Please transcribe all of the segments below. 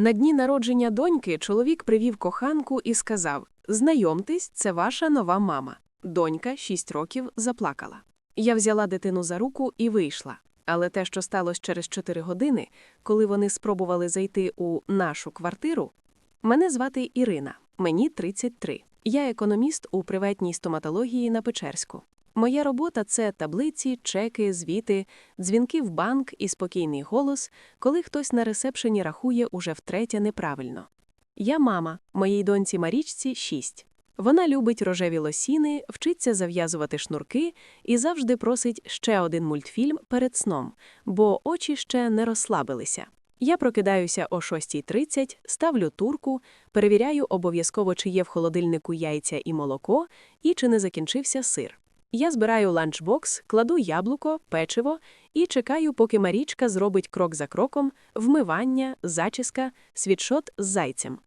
На дні народження доньки чоловік привів коханку і сказав: Знайомтесь, це ваша нова мама. Донька, шість років, заплакала. Я взяла дитину за руку і вийшла. Але те, що сталося через чотири години, коли вони спробували зайти у нашу квартиру, мене звати Ірина, мені 33. Я економіст у приватній стоматології на Печерську. Моя робота це таблиці, чеки, звіти, дзвінки в банк і спокійний голос, коли хтось на ресепшені рахує уже втретє неправильно. Я мама, моїй доньці Марічці 6. Вона любить рожеві лосіни, вчиться зав'язувати шнурки і завжди просить ще один мультфільм перед сном, бо очі ще не розслабилися. Я прокидаюся о 6.30, ставлю турку, перевіряю обов'язково, чи є в холодильнику яйця і молоко, і чи не закінчився сир. Я збираю ланчбокс, кладу яблуко, печиво і чекаю, поки Марічка зробить крок за кроком вмивання, зачіска, світшот з зайцем.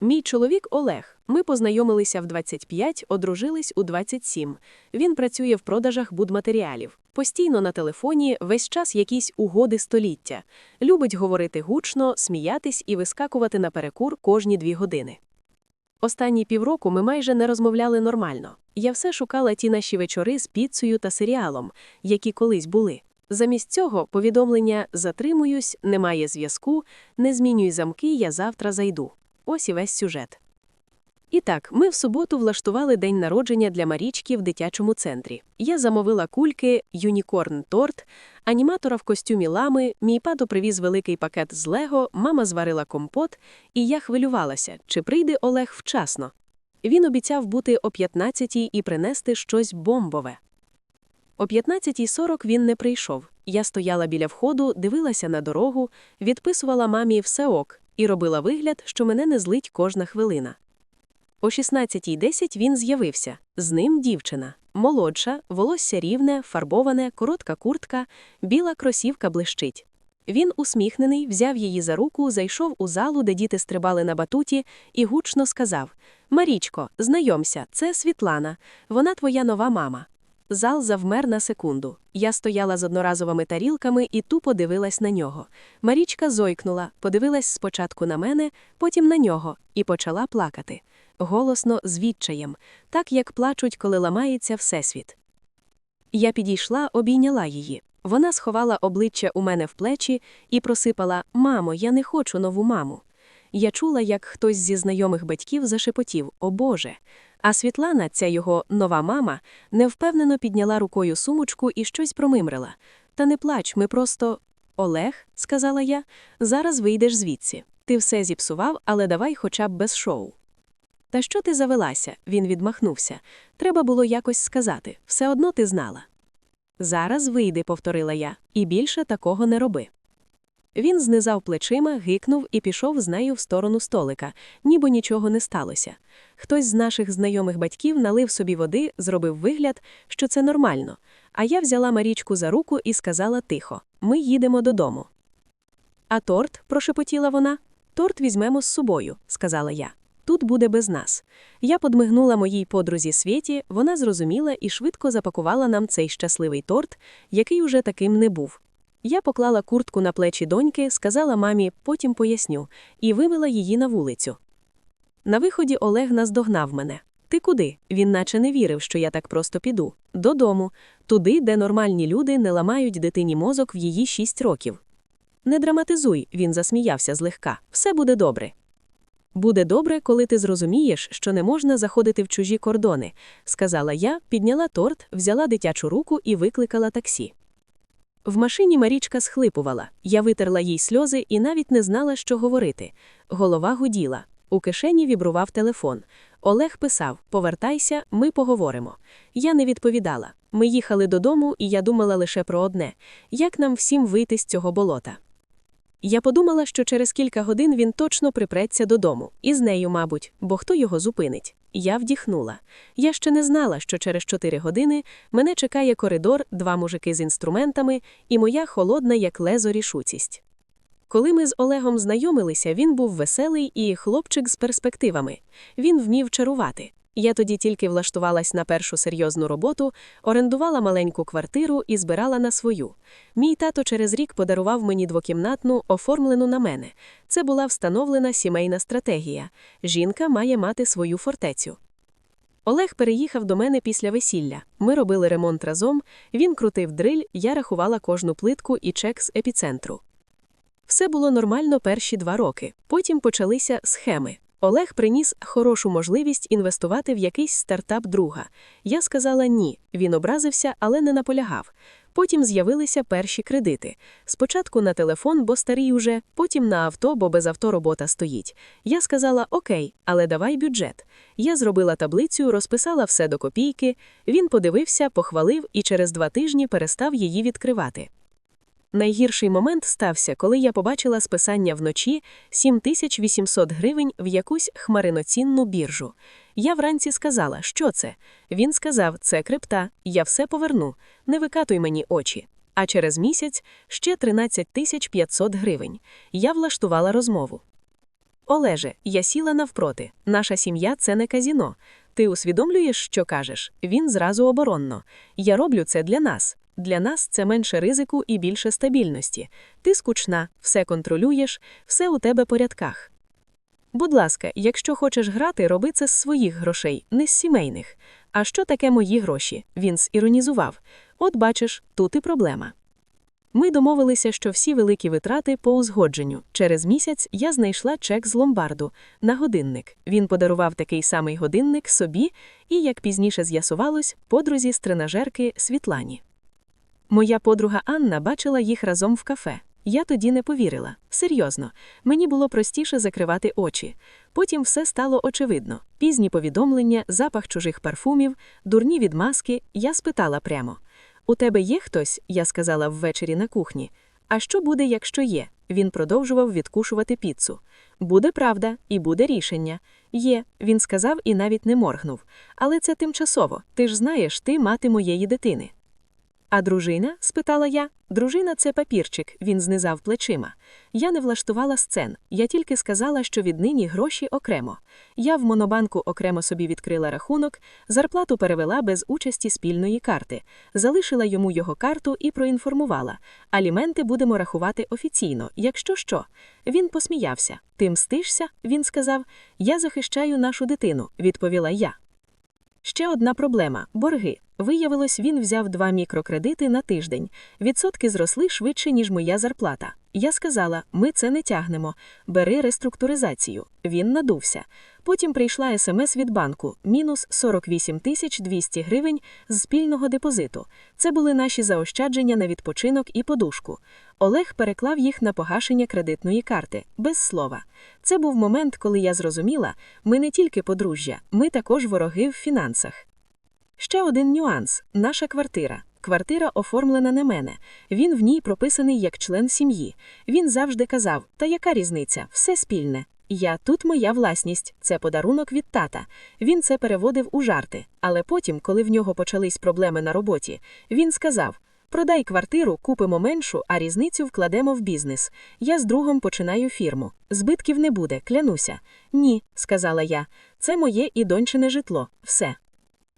Мій чоловік Олег. Ми познайомилися в 25, одружились у 27. Він працює в продажах будматеріалів. Постійно на телефоні, весь час якісь угоди століття. Любить говорити гучно, сміятись і вискакувати на перекур кожні дві години. Останні півроку ми майже не розмовляли нормально. Я все шукала ті наші вечори з піцею та серіалом, які колись були. Замість цього повідомлення затримуюсь, немає зв'язку, не змінюй замки, я завтра зайду. Ось і весь сюжет. І так, ми в суботу влаштували день народження для Марічки в дитячому центрі. Я замовила кульки, юнікорн торт, аніматора в костюмі лами, мій пато привіз великий пакет з Лего, мама зварила компот, і я хвилювалася, чи прийде Олег вчасно. Він обіцяв бути о 15-й і принести щось бомбове. О 15.40 він не прийшов. Я стояла біля входу, дивилася на дорогу, відписувала мамі все ок і робила вигляд, що мене не злить кожна хвилина. О 16.10 він з'явився. З ним дівчина. Молодша, волосся рівне, фарбоване, коротка куртка, біла кросівка блищить. Він, усміхнений, взяв її за руку, зайшов у залу, де діти стрибали на батуті, і гучно сказав: Марічко, знайомся, це Світлана, вона твоя нова мама. Зал завмер на секунду. Я стояла з одноразовими тарілками і тупо дивилась на нього. Марічка зойкнула, подивилась спочатку на мене, потім на нього, і почала плакати. Голосно, з відчаєм, так як плачуть, коли ламається всесвіт. Я підійшла, обійняла її. Вона сховала обличчя у мене в плечі і просипала Мамо, я не хочу нову маму. Я чула, як хтось зі знайомих батьків зашепотів О Боже. А Світлана, ця його нова мама, невпевнено підняла рукою сумочку і щось промимрила. Та не плач, ми просто. Олег, сказала я, зараз вийдеш звідси. Ти все зіпсував, але давай хоча б без шоу. Та що ти завелася? Він відмахнувся. Треба було якось сказати. Все одно ти знала. Зараз вийди, повторила я, і більше такого не роби. Він знизав плечима, гикнув і пішов з нею в сторону столика, ніби нічого не сталося. Хтось з наших знайомих батьків налив собі води, зробив вигляд, що це нормально. А я взяла Марічку за руку і сказала тихо: ми їдемо додому. А торт, прошепотіла вона, торт візьмемо з собою, сказала я. Тут буде без нас. Я подмигнула моїй подрузі Світі, вона зрозуміла і швидко запакувала нам цей щасливий торт, який уже таким не був. Я поклала куртку на плечі доньки, сказала мамі, потім поясню, і вивела її на вулицю. На виході Олег наздогнав мене. Ти куди? Він наче не вірив, що я так просто піду. Додому, туди, де нормальні люди не ламають дитині мозок в її шість років. Не драматизуй, він засміявся злегка. Все буде добре. Буде добре, коли ти зрозумієш, що не можна заходити в чужі кордони, сказала я, підняла торт, взяла дитячу руку і викликала таксі. В машині Марічка схлипувала. Я витерла їй сльози і навіть не знала, що говорити. Голова гуділа. У кишені вібрував телефон. Олег писав: Повертайся, ми поговоримо. Я не відповідала. Ми їхали додому, і я думала лише про одне як нам всім вийти з цього болота. Я подумала, що через кілька годин він точно припреться додому, і з нею, мабуть, бо хто його зупинить. Я вдіхнула. Я ще не знала, що через чотири години мене чекає коридор, два мужики з інструментами і моя холодна, як лезо, рішучість. Коли ми з Олегом знайомилися, він був веселий і хлопчик з перспективами. Він вмів чарувати. Я тоді тільки влаштувалась на першу серйозну роботу, орендувала маленьку квартиру і збирала на свою. Мій тато через рік подарував мені двокімнатну, оформлену на мене. Це була встановлена сімейна стратегія. Жінка має мати свою фортецю. Олег переїхав до мене після весілля. Ми робили ремонт разом, він крутив дриль, я рахувала кожну плитку і чек з епіцентру. Все було нормально перші два роки. Потім почалися схеми. Олег приніс хорошу можливість інвестувати в якийсь стартап друга. Я сказала ні. Він образився, але не наполягав. Потім з'явилися перші кредити. Спочатку на телефон, бо старий уже, потім на авто, бо без авто робота стоїть. Я сказала окей, але давай бюджет. Я зробила таблицю, розписала все до копійки. Він подивився, похвалив і через два тижні перестав її відкривати. Найгірший момент стався, коли я побачила списання вночі 7800 гривень в якусь хмариноцінну біржу. Я вранці сказала, що це. Він сказав, це крипта, я все поверну, не викатуй мені очі. А через місяць ще 13 500 гривень. Я влаштувала розмову. Олеже, я сіла навпроти. Наша сім'я це не казіно. Ти усвідомлюєш, що кажеш? Він зразу оборонно. Я роблю це для нас. Для нас це менше ризику і більше стабільності. Ти скучна, все контролюєш, все у тебе порядках. Будь ласка, якщо хочеш грати, роби це з своїх грошей, не з сімейних. А що таке мої гроші? Він зіронізував. От бачиш, тут і проблема. Ми домовилися, що всі великі витрати по узгодженню. Через місяць я знайшла чек з ломбарду на годинник. Він подарував такий самий годинник собі і, як пізніше з'ясувалось, подрузі з тренажерки Світлані. Моя подруга Анна бачила їх разом в кафе. Я тоді не повірила. Серйозно, мені було простіше закривати очі. Потім все стало очевидно: пізні повідомлення, запах чужих парфумів, дурні відмазки. Я спитала прямо: У тебе є хтось? Я сказала ввечері на кухні. А що буде, якщо є? Він продовжував відкушувати піцу. Буде правда, і буде рішення. Є, він сказав і навіть не моргнув. Але це тимчасово. Ти ж знаєш, ти мати моєї дитини. А дружина? спитала я. Дружина це папірчик, він знизав плечима. Я не влаштувала сцен, я тільки сказала, що віднині гроші окремо. Я в монобанку окремо собі відкрила рахунок, зарплату перевела без участі спільної карти, залишила йому його карту і проінформувала. Аліменти будемо рахувати офіційно, якщо що. Він посміявся. Ти мстишся? Він сказав. Я захищаю нашу дитину, відповіла я. Ще одна проблема борги. Виявилось, він взяв два мікрокредити на тиждень. Відсотки зросли швидше, ніж моя зарплата. Я сказала: ми це не тягнемо, бери реструктуризацію. Він надувся. Потім прийшла смс від банку мінус 48 тисяч 200 гривень з спільного депозиту. Це були наші заощадження на відпочинок і подушку. Олег переклав їх на погашення кредитної карти, без слова. Це був момент, коли я зрозуміла, ми не тільки подружжя, ми також вороги в фінансах. Ще один нюанс наша квартира. Квартира оформлена на мене. Він в ній прописаний як член сім'ї. Він завжди казав: Та яка різниця? Все спільне. Я тут моя власність, це подарунок від тата. Він це переводив у жарти. Але потім, коли в нього почались проблеми на роботі, він сказав: Продай квартиру, купимо меншу, а різницю вкладемо в бізнес. Я з другом починаю фірму. Збитків не буде, клянуся. Ні, сказала я. Це моє і дончине житло. Все.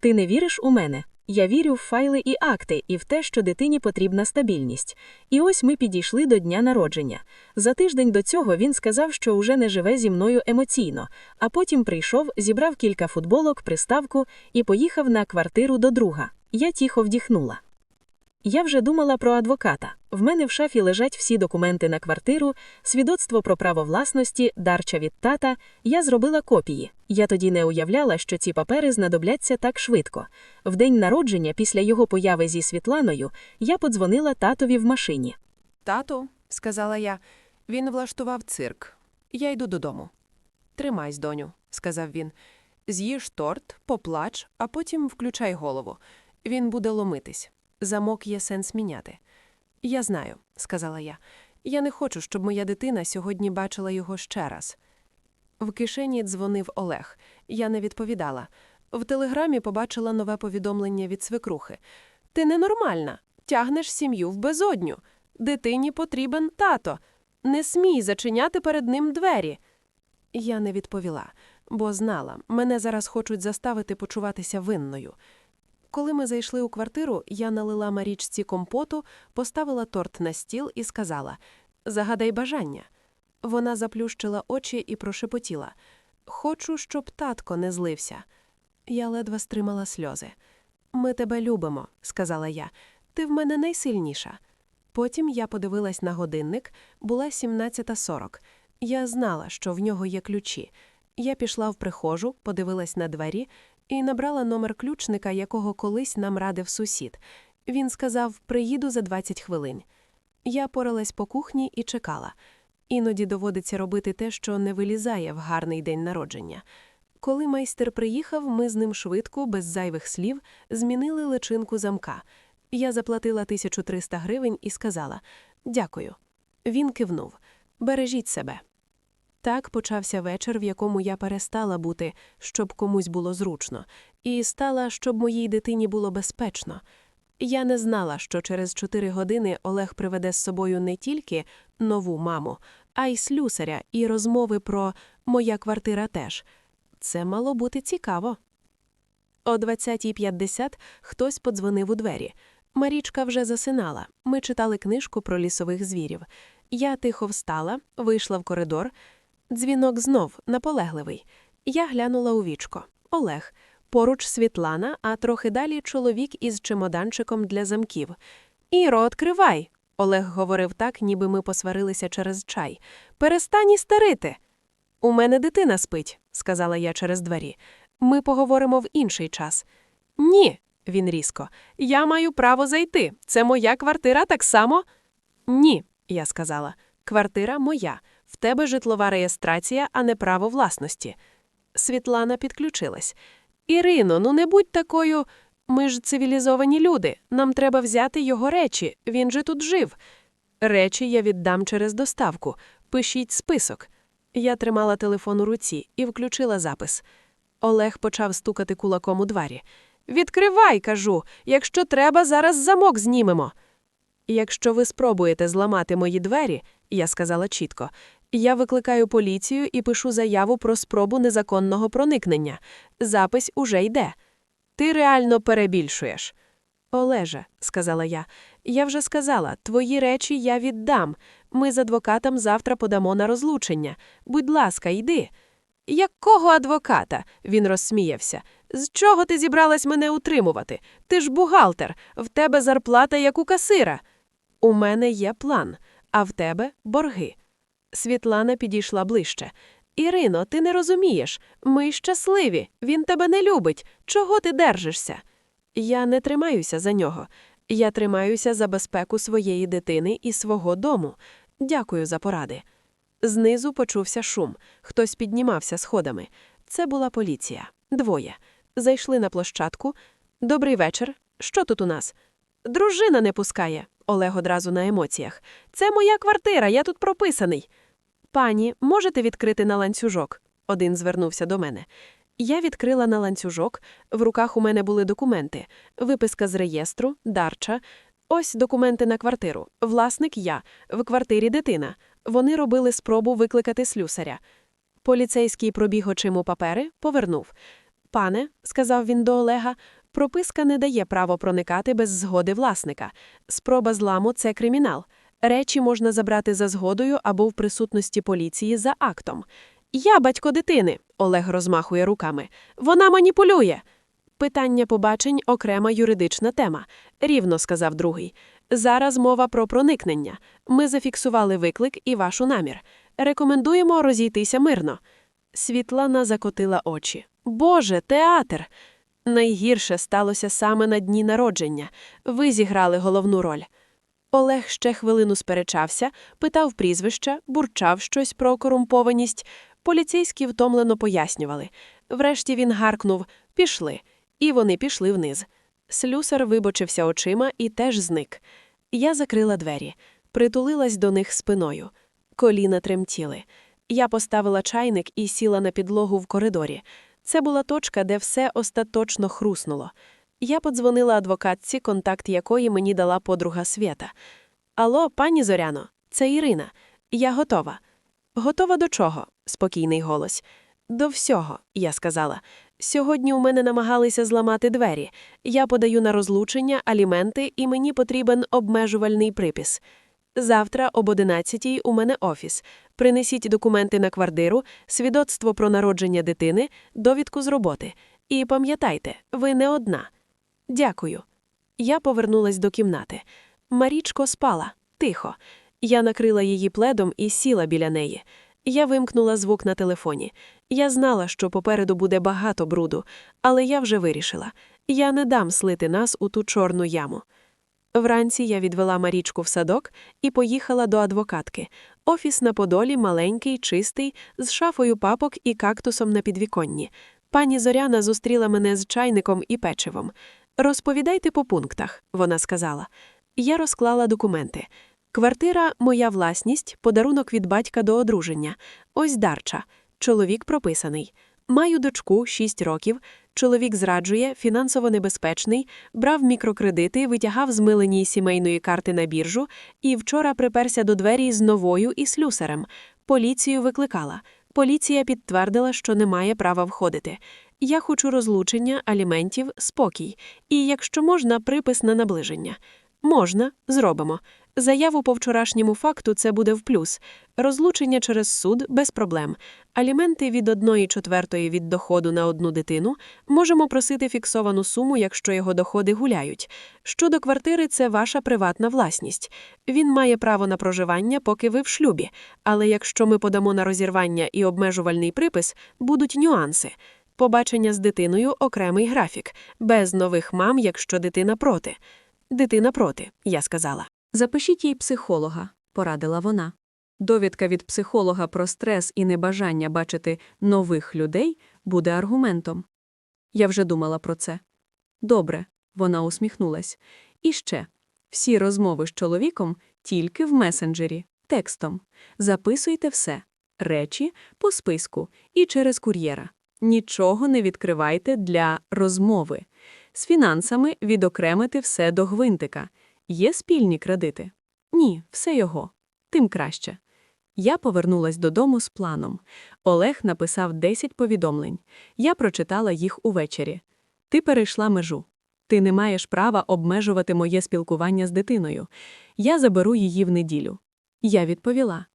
Ти не віриш у мене? Я вірю в файли і акти, і в те, що дитині потрібна стабільність. І ось ми підійшли до дня народження. За тиждень до цього він сказав, що уже не живе зі мною емоційно, а потім прийшов, зібрав кілька футболок, приставку і поїхав на квартиру до друга. Я тихо вдіхнула. Я вже думала про адвоката. В мене в шафі лежать всі документи на квартиру, свідоцтво про право власності, дарча від тата. Я зробила копії. Я тоді не уявляла, що ці папери знадобляться так швидко. В день народження, після його появи зі Світланою, я подзвонила татові в машині. Тату, сказала я, він влаштував цирк. Я йду додому. Тримайсь, доню, сказав він. З'їж торт, поплач, а потім включай голову. Він буде ломитись. Замок є сенс міняти. Я знаю, сказала я. Я не хочу, щоб моя дитина сьогодні бачила його ще раз. В кишені дзвонив Олег. Я не відповідала. В телеграмі побачила нове повідомлення від свекрухи. Ти ненормальна, тягнеш сім'ю в безодню. Дитині потрібен тато. Не смій зачиняти перед ним двері. Я не відповіла. бо знала, мене зараз хочуть заставити почуватися винною. Коли ми зайшли у квартиру, я налила Марічці компоту, поставила торт на стіл і сказала Загадай бажання. Вона заплющила очі і прошепотіла Хочу, щоб татко не злився. Я ледве стримала сльози. Ми тебе любимо, сказала я. Ти в мене найсильніша. Потім я подивилась на годинник, була 17.40. Я знала, що в нього є ключі. Я пішла в прихожу, подивилась на двері і набрала номер ключника, якого колись нам радив сусід. Він сказав: приїду за 20 хвилин. Я поралась по кухні і чекала. Іноді доводиться робити те, що не вилізає в гарний день народження. Коли майстер приїхав, ми з ним швидко, без зайвих слів, змінили личинку замка. Я заплатила 1300 гривень і сказала Дякую. Він кивнув Бережіть себе. Так почався вечір, в якому я перестала бути, щоб комусь було зручно, і стала, щоб моїй дитині було безпечно. Я не знала, що через чотири години Олег приведе з собою не тільки нову маму, а й слюсаря і розмови про моя квартира теж. Це мало бути цікаво. О 20.50 хтось подзвонив у двері. Марічка вже засинала. Ми читали книжку про лісових звірів. Я тихо встала, вийшла в коридор. Дзвінок знов наполегливий. Я глянула у вічко. Олег. Поруч Світлана, а трохи далі чоловік із чемоданчиком для замків. Іро, відкривай. Олег говорив так, ніби ми посварилися через чай. Перестань істерити. У мене дитина спить, сказала я через двері. Ми поговоримо в інший час. Ні, він різко. Я маю право зайти. Це моя квартира так само. Ні, я сказала. Квартира моя. В тебе житлова реєстрація, а не право власності. Світлана підключилась. Ірино, ну не будь такою. Ми ж цивілізовані люди. Нам треба взяти його речі. Він же тут жив. Речі я віддам через доставку. Пишіть список. Я тримала телефон у руці і включила запис. Олег почав стукати кулаком у двері. Відкривай, кажу, якщо треба, зараз замок знімемо. Якщо ви спробуєте зламати мої двері, я сказала чітко, я викликаю поліцію і пишу заяву про спробу незаконного проникнення. Запис уже йде. Ти реально перебільшуєш. Олеже, сказала я, я вже сказала, твої речі я віддам. Ми з адвокатом завтра подамо на розлучення. Будь ласка, йди. Якого адвоката? Він розсміявся. З чого ти зібралась мене утримувати? Ти ж бухгалтер, в тебе зарплата як у касира. У мене є план, а в тебе борги. Світлана підійшла ближче. Ірино, ти не розумієш. Ми щасливі. Він тебе не любить. Чого ти держишся? Я не тримаюся за нього. Я тримаюся за безпеку своєї дитини і свого дому. Дякую за поради. Знизу почувся шум. Хтось піднімався сходами. Це була поліція. Двоє. Зайшли на площадку. Добрий вечір. Що тут у нас? Дружина не пускає. Олег одразу на емоціях. Це моя квартира, я тут прописаний. Пані, можете відкрити на ланцюжок? Один звернувся до мене. Я відкрила на ланцюжок, в руках у мене були документи, виписка з реєстру, дарча. Ось документи на квартиру. Власник я, в квартирі дитина. Вони робили спробу викликати слюсаря. Поліцейський пробіг очиму папери, повернув. Пане, сказав він до Олега, прописка не дає право проникати без згоди власника. Спроба зламу це кримінал. Речі можна забрати за згодою або в присутності поліції за актом. Я батько дитини, Олег розмахує руками. Вона маніпулює. Питання побачень окрема юридична тема, рівно сказав другий. Зараз мова про проникнення. Ми зафіксували виклик і вашу намір. Рекомендуємо розійтися мирно. Світлана закотила очі. Боже, театр! Найгірше сталося саме на дні народження. Ви зіграли головну роль. Олег ще хвилину сперечався, питав прізвища, бурчав щось про корумпованість. Поліцейські втомлено пояснювали. Врешті він гаркнув Пішли. І вони пішли вниз. Слюсар вибочився очима і теж зник. Я закрила двері, притулилась до них спиною. Коліна тремтіли. Я поставила чайник і сіла на підлогу в коридорі. Це була точка, де все остаточно хруснуло. Я подзвонила адвокатці, контакт якої мені дала подруга Свєта. Алло, пані Зоряно, це Ірина. Я готова. Готова до чого? спокійний голос. До всього, я сказала. Сьогодні у мене намагалися зламати двері. Я подаю на розлучення, аліменти, і мені потрібен обмежувальний припис. Завтра об 11 у мене офіс. Принесіть документи на квартиру, свідоцтво про народження дитини, довідку з роботи. І пам'ятайте, ви не одна. Дякую. Я повернулась до кімнати. Марічко спала, тихо. Я накрила її пледом і сіла біля неї. Я вимкнула звук на телефоні. Я знала, що попереду буде багато бруду, але я вже вирішила. Я не дам слити нас у ту чорну яму. Вранці я відвела Марічку в садок і поїхала до адвокатки. Офіс на Подолі маленький, чистий, з шафою папок і кактусом на підвіконні. Пані Зоряна зустріла мене з чайником і печивом. Розповідайте по пунктах, вона сказала. Я розклала документи. Квартира моя власність, подарунок від батька до одруження. Ось дарча. Чоловік прописаний. Маю дочку 6 років. Чоловік зраджує, фінансово небезпечний, брав мікрокредити, витягав з миленій сімейної карти на біржу і вчора приперся до двері з новою і слюсарем. Поліцію викликала. Поліція підтвердила, що не має права входити. Я хочу розлучення, аліментів, спокій. І, якщо можна, припис на наближення. Можна, зробимо. Заяву по вчорашньому факту це буде в плюс. Розлучення через суд без проблем. Аліменти від 1 четвертої від доходу на одну дитину можемо просити фіксовану суму, якщо його доходи гуляють. Щодо квартири, це ваша приватна власність. Він має право на проживання, поки ви в шлюбі. Але якщо ми подамо на розірвання і обмежувальний припис, будуть нюанси. Побачення з дитиною окремий графік, без нових мам, якщо дитина проти. Дитина проти, я сказала. Запишіть їй психолога, порадила вона. Довідка від психолога про стрес і небажання бачити нових людей буде аргументом. Я вже думала про це. Добре, вона усміхнулась. І ще всі розмови з чоловіком тільки в месенджері, текстом. Записуйте все речі по списку і через кур'єра. Нічого не відкривайте для розмови. З фінансами відокремити все до гвинтика. Є спільні кредити? Ні, все його. Тим краще. Я повернулась додому з планом. Олег написав 10 повідомлень. Я прочитала їх увечері. Ти перейшла межу. Ти не маєш права обмежувати моє спілкування з дитиною. Я заберу її в неділю. Я відповіла.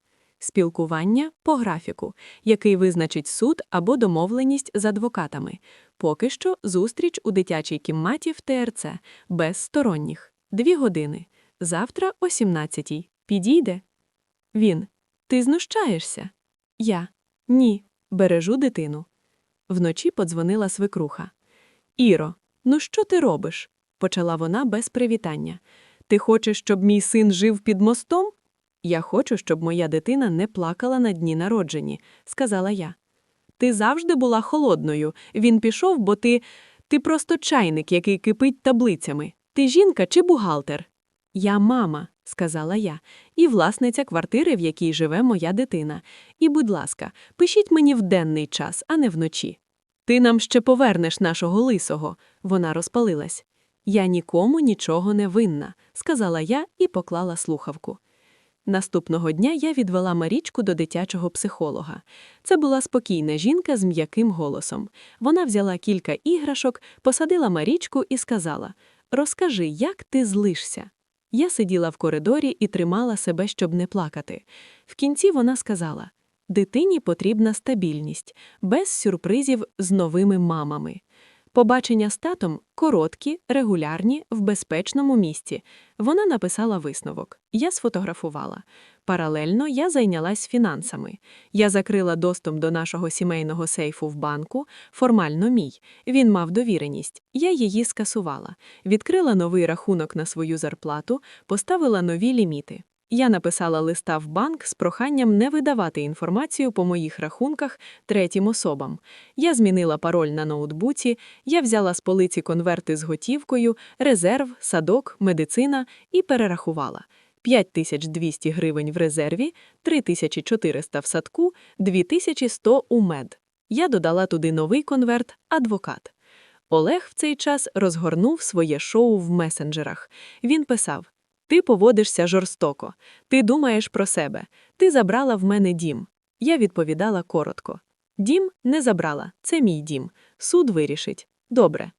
Спілкування по графіку, який визначить суд або домовленість з адвокатами. Поки що зустріч у дитячій кімнаті в ТРЦ, без сторонніх. Дві години. Завтра о 17-й. Підійде? Він. Ти знущаєшся? Я. Ні. Бережу дитину. Вночі подзвонила свекруха. Іро, ну що ти робиш? почала вона без привітання. Ти хочеш, щоб мій син жив під мостом? Я хочу, щоб моя дитина не плакала на дні народжені, сказала я. Ти завжди була холодною. Він пішов, бо ти. Ти просто чайник, який кипить таблицями. Ти жінка чи бухгалтер? Я мама, сказала я, і власниця квартири, в якій живе моя дитина. І, будь ласка, пишіть мені в денний час, а не вночі. Ти нам ще повернеш нашого лисого. Вона розпалилась. Я нікому нічого не винна, сказала я і поклала слухавку. Наступного дня я відвела Марічку до дитячого психолога. Це була спокійна жінка з м'яким голосом. Вона взяла кілька іграшок, посадила Марічку і сказала: Розкажи, як ти злишся. Я сиділа в коридорі і тримала себе, щоб не плакати. В кінці вона сказала: Дитині потрібна стабільність, без сюрпризів з новими мамами. Побачення з татом короткі, регулярні, в безпечному місці. Вона написала висновок. Я сфотографувала. Паралельно я зайнялась фінансами. Я закрила доступ до нашого сімейного сейфу в банку, формально мій. Він мав довіреність. Я її скасувала. Відкрила новий рахунок на свою зарплату, поставила нові ліміти. Я написала листа в банк з проханням не видавати інформацію по моїх рахунках третім особам. Я змінила пароль на ноутбуці, я взяла з полиці конверти з готівкою, резерв, садок, медицина і перерахувала. 5200 гривень в резерві, 3400 в садку, 2100 у мед. Я додала туди новий конверт адвокат. Олег в цей час розгорнув своє шоу в месенджерах. Він писав: Ти поводишся жорстоко, ти думаєш про себе, ти забрала в мене дім. Я відповідала коротко. Дім не забрала, це мій дім. Суд вирішить. Добре.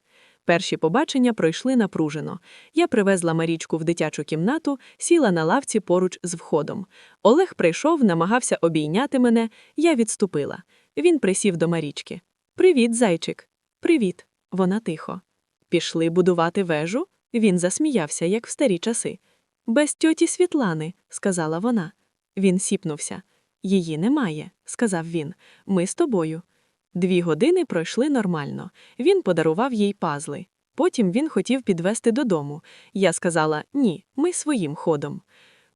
Перші побачення пройшли напружено. Я привезла Марічку в дитячу кімнату, сіла на лавці поруч з входом. Олег прийшов, намагався обійняти мене, я відступила. Він присів до Марічки. Привіт, зайчик. Привіт. Вона тихо. Пішли будувати вежу? Він засміявся, як в старі часи. Без тьоті Світлани, сказала вона. Він сіпнувся. Її немає, сказав він. Ми з тобою. Дві години пройшли нормально. Він подарував їй пазли. Потім він хотів підвести додому. Я сказала ні, ми своїм ходом.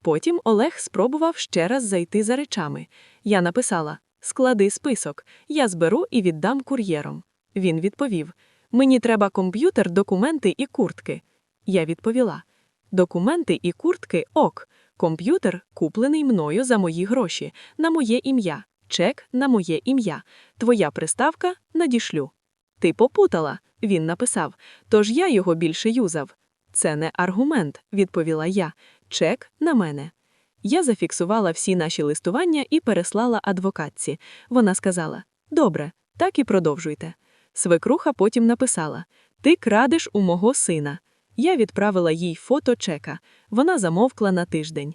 Потім Олег спробував ще раз зайти за речами. Я написала Склади список, я зберу і віддам кур'єром. Він відповів Мені треба комп'ютер, документи і куртки. Я відповіла Документи і куртки ок. Комп'ютер куплений мною за мої гроші, на моє ім'я, чек на моє ім'я. Твоя приставка надішлю. Ти попутала, він написав, тож я його більше юзав. Це не аргумент, відповіла я. Чек на мене. Я зафіксувала всі наші листування і переслала адвокатці. Вона сказала: Добре, так і продовжуйте. Свекруха потім написала: Ти крадеш у мого сина. Я відправила їй фото чека. Вона замовкла на тиждень.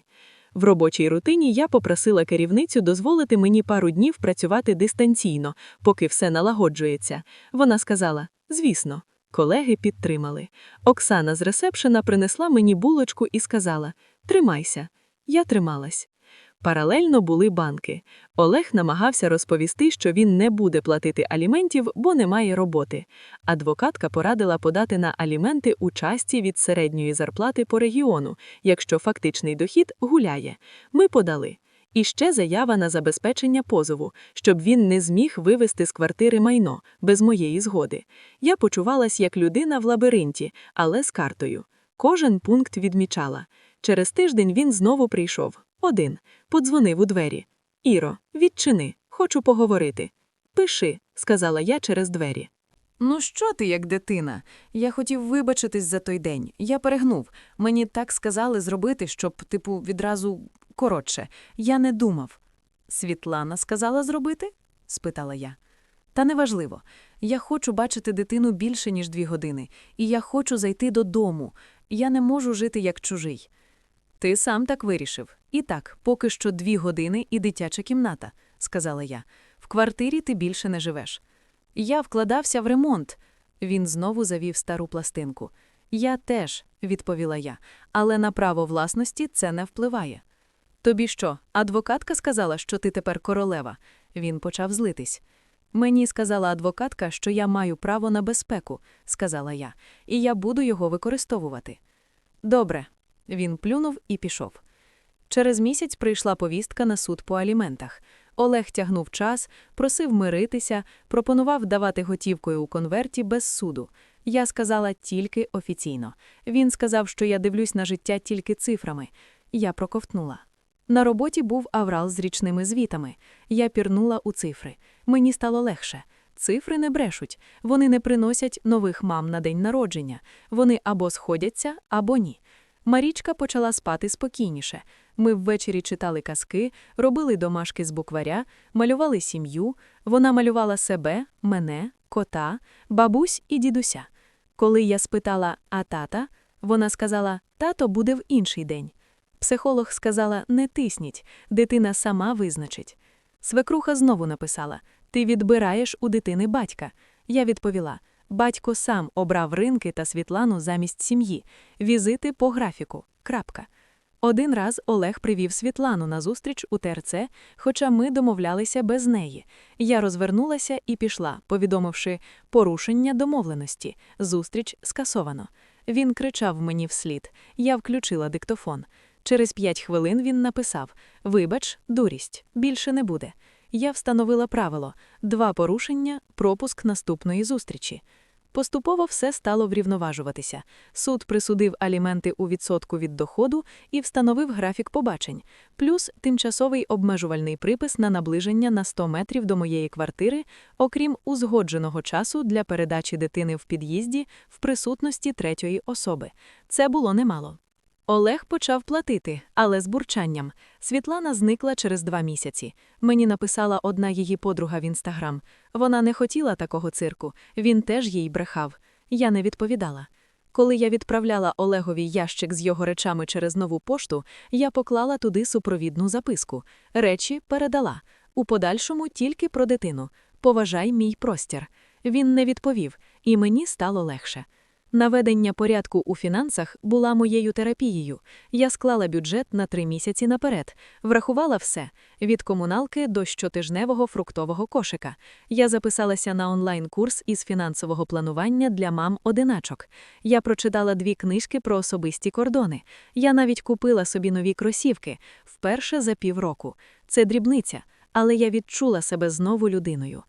В робочій рутині я попросила керівницю дозволити мені пару днів працювати дистанційно, поки все налагоджується. Вона сказала: звісно, колеги підтримали. Оксана з ресепшена принесла мені булочку і сказала: Тримайся. Я трималась. Паралельно були банки. Олег намагався розповісти, що він не буде платити аліментів, бо немає роботи. Адвокатка порадила подати на аліменти у часті від середньої зарплати по регіону, якщо фактичний дохід гуляє. Ми подали. І ще заява на забезпечення позову, щоб він не зміг вивести з квартири майно без моєї згоди. Я почувалась як людина в лабіринті, але з картою. Кожен пункт відмічала. Через тиждень він знову прийшов. Один. Подзвонив у двері. Іро, відчини, хочу поговорити. Пиши, сказала я через двері. Ну що ти, як дитина? Я хотів вибачитись за той день. Я перегнув. Мені так сказали зробити, щоб, типу, відразу коротше. Я не думав. Світлана сказала зробити? спитала я. Та неважливо. Я хочу бачити дитину більше, ніж дві години, і я хочу зайти додому. Я не можу жити як чужий. Ти сам так вирішив. І так, поки що дві години і дитяча кімната, сказала я. В квартирі ти більше не живеш. Я вкладався в ремонт. Він знову завів стару пластинку. Я теж, відповіла я, але на право власності це не впливає. Тобі що, адвокатка сказала, що ти тепер королева? Він почав злитись. Мені сказала адвокатка, що я маю право на безпеку, сказала я, і я буду його використовувати. Добре. Він плюнув і пішов. Через місяць прийшла повістка на суд по аліментах. Олег тягнув час, просив миритися, пропонував давати готівкою у конверті без суду. Я сказала тільки офіційно. Він сказав, що я дивлюсь на життя тільки цифрами. Я проковтнула. На роботі був аврал з річними звітами. Я пірнула у цифри. Мені стало легше. Цифри не брешуть, вони не приносять нових мам на день народження. Вони або сходяться, або ні. Марічка почала спати спокійніше. Ми ввечері читали казки, робили домашки з букваря, малювали сім'ю. Вона малювала себе, мене, кота, бабусь і дідуся. Коли я спитала, а тата, вона сказала, тато буде в інший день. Психолог сказала, не тисніть, дитина сама визначить. Свекруха знову написала: Ти відбираєш у дитини батька. Я відповіла: Батько сам обрав ринки та Світлану замість сім'ї, візити по графіку. Крапка. Один раз Олег привів Світлану на зустріч у ТРЦ, хоча ми домовлялися без неї. Я розвернулася і пішла, повідомивши порушення домовленості. Зустріч скасовано. Він кричав мені вслід. Я включила диктофон. Через п'ять хвилин він написав: Вибач, дурість, більше не буде. Я встановила правило два порушення, пропуск наступної зустрічі. Поступово все стало врівноважуватися. Суд присудив аліменти у відсотку від доходу і встановив графік побачень, плюс тимчасовий обмежувальний припис на наближення на 100 метрів до моєї квартири, окрім узгодженого часу для передачі дитини в під'їзді в присутності третьої особи. Це було немало. Олег почав платити, але з бурчанням. Світлана зникла через два місяці. Мені написала одна її подруга в інстаграм. Вона не хотіла такого цирку, він теж їй брехав. Я не відповідала. Коли я відправляла Олегові ящик з його речами через нову пошту, я поклала туди супровідну записку. Речі передала. У подальшому тільки про дитину. Поважай мій простір. Він не відповів, і мені стало легше. Наведення порядку у фінансах була моєю терапією. Я склала бюджет на три місяці наперед, врахувала все від комуналки до щотижневого фруктового кошика. Я записалася на онлайн-курс із фінансового планування для мам-одиначок. Я прочитала дві книжки про особисті кордони. Я навіть купила собі нові кросівки вперше за півроку. Це дрібниця, але я відчула себе знову людиною.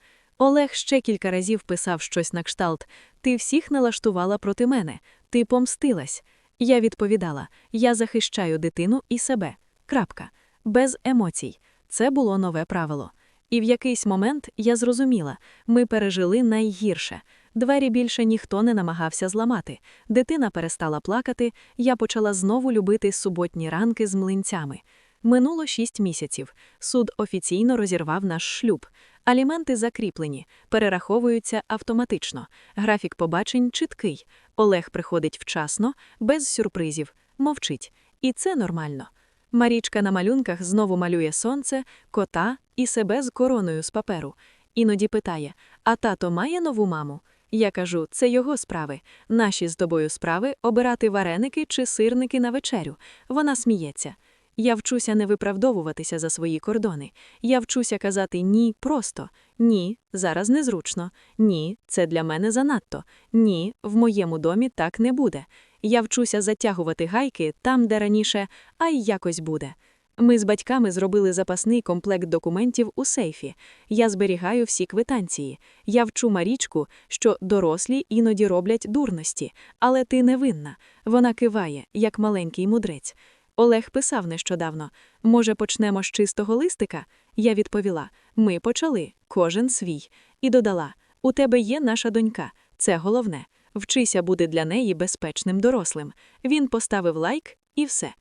Олег ще кілька разів писав щось на кшталт Ти всіх налаштувала проти мене, ти помстилась. Я відповідала Я захищаю дитину і себе. Крапка. Без емоцій. Це було нове правило. І в якийсь момент я зрозуміла ми пережили найгірше. Двері більше ніхто не намагався зламати. Дитина перестала плакати, я почала знову любити суботні ранки з млинцями. Минуло шість місяців. Суд офіційно розірвав наш шлюб. Аліменти закріплені, перераховуються автоматично. Графік побачень чіткий. Олег приходить вчасно, без сюрпризів, мовчить. І це нормально. Марічка на малюнках знову малює сонце, кота і себе з короною з паперу. Іноді питає: А тато має нову маму? Я кажу, це його справи. Наші з тобою справи обирати вареники чи сирники на вечерю. Вона сміється. Я вчуся не виправдовуватися за свої кордони. Я вчуся казати ні просто, ні, зараз незручно, ні, це для мене занадто, ні, в моєму домі так не буде. Я вчуся затягувати гайки там, де раніше, а й якось буде. Ми з батьками зробили запасний комплект документів у сейфі. Я зберігаю всі квитанції. Я вчу Марічку, що дорослі іноді роблять дурності, але ти не винна. Вона киває, як маленький мудрець. Олег писав нещодавно може, почнемо з чистого листика? Я відповіла ми почали, кожен свій. І додала у тебе є наша донька, це головне. Вчися бути для неї безпечним дорослим. Він поставив лайк і все.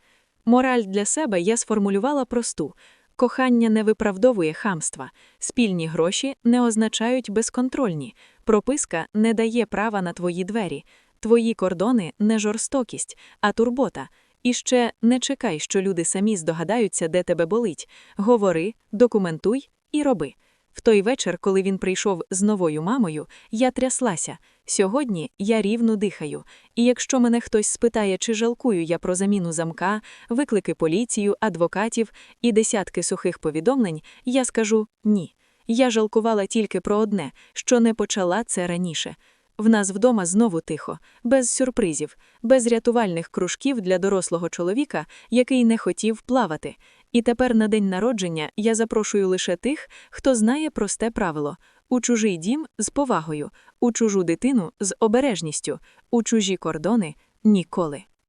Мораль для себе я сформулювала просту. Кохання не виправдовує хамства, спільні гроші не означають безконтрольні, прописка не дає права на твої двері, твої кордони не жорстокість, а турбота. І ще не чекай, що люди самі здогадаються, де тебе болить. Говори, документуй і роби. В той вечір, коли він прийшов з новою мамою, я тряслася. Сьогодні я рівно дихаю. І якщо мене хтось спитає, чи жалкую я про заміну замка, виклики поліцію, адвокатів і десятки сухих повідомлень, я скажу ні. Я жалкувала тільки про одне, що не почала це раніше. В нас вдома знову тихо, без сюрпризів, без рятувальних кружків для дорослого чоловіка, який не хотів плавати. І тепер на день народження я запрошую лише тих, хто знає просте правило у чужий дім з повагою, у чужу дитину з обережністю, у чужі кордони ніколи.